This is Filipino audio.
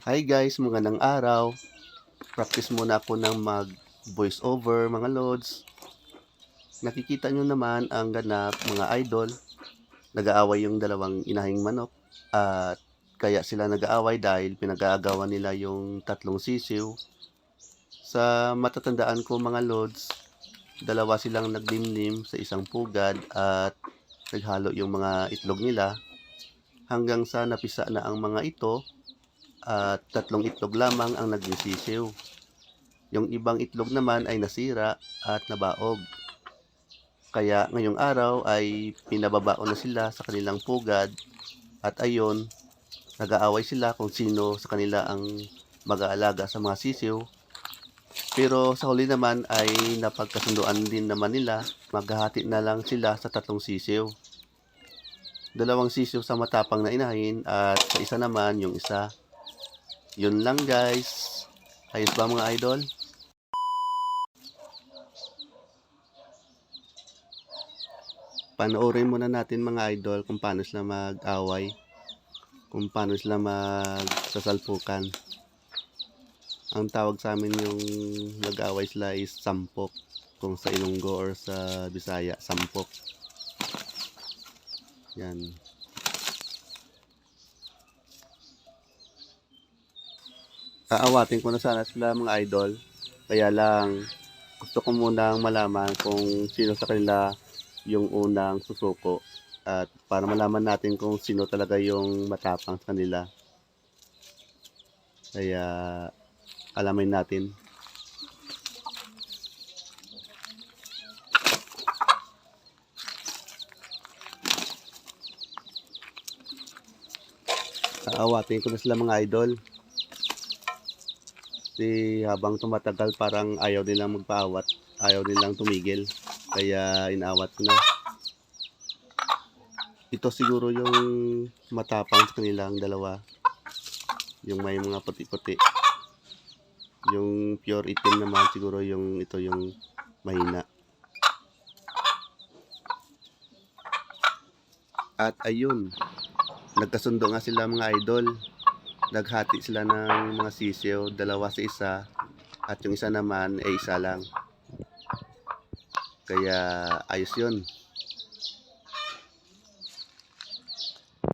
Hi guys, magandang araw. Practice muna ako ng mag voice over mga lods. Nakikita nyo naman ang ganap mga idol. Nag-aaway yung dalawang inahing manok at kaya sila nag-aaway dahil pinag-aagawan nila yung tatlong sisiw. Sa matatandaan ko mga lods, dalawa silang nagdimlim sa isang pugad at naghalo yung mga itlog nila hanggang sa napisa na ang mga ito at tatlong itlog lamang ang naging sisiw. Yung ibang itlog naman ay nasira at nabaog. Kaya ngayong araw ay pinababao na sila sa kanilang pugad at ayon, nag-aaway sila kung sino sa kanila ang mag-aalaga sa mga sisiw. Pero sa huli naman ay napagkasunduan din naman nila, maghahati na lang sila sa tatlong sisiw. Dalawang sisiw sa matapang na inahin at sa isa naman yung isa. Yun lang guys. Ayos ba mga idol? Panoorin muna natin mga idol kung paano sila mag-away. Kung paano sila magsasalpukan. Ang tawag sa amin yung nag-away sila is sampok. Kung sa Ilonggo or sa Bisaya, sampok. Yan. Aawatin ko na sana sila mga idol. Kaya lang, gusto ko munang malaman kung sino sa kanila yung unang susuko. At para malaman natin kung sino talaga yung matapang sa kanila. Kaya, alamin natin. Aawatin ko na sila mga idol. Kasi habang tumatagal parang ayaw nilang magpaawat, ayaw nilang tumigil. Kaya inaawat ko na. Ito siguro yung matapang sa kanilang dalawa. Yung may mga puti-puti. Yung pure itim naman siguro yung ito yung mahina. At ayun, nagkasundo nga sila mga idol naghati sila ng mga sisiyo, dalawa sa isa, at yung isa naman ay isa lang. Kaya ayos yun.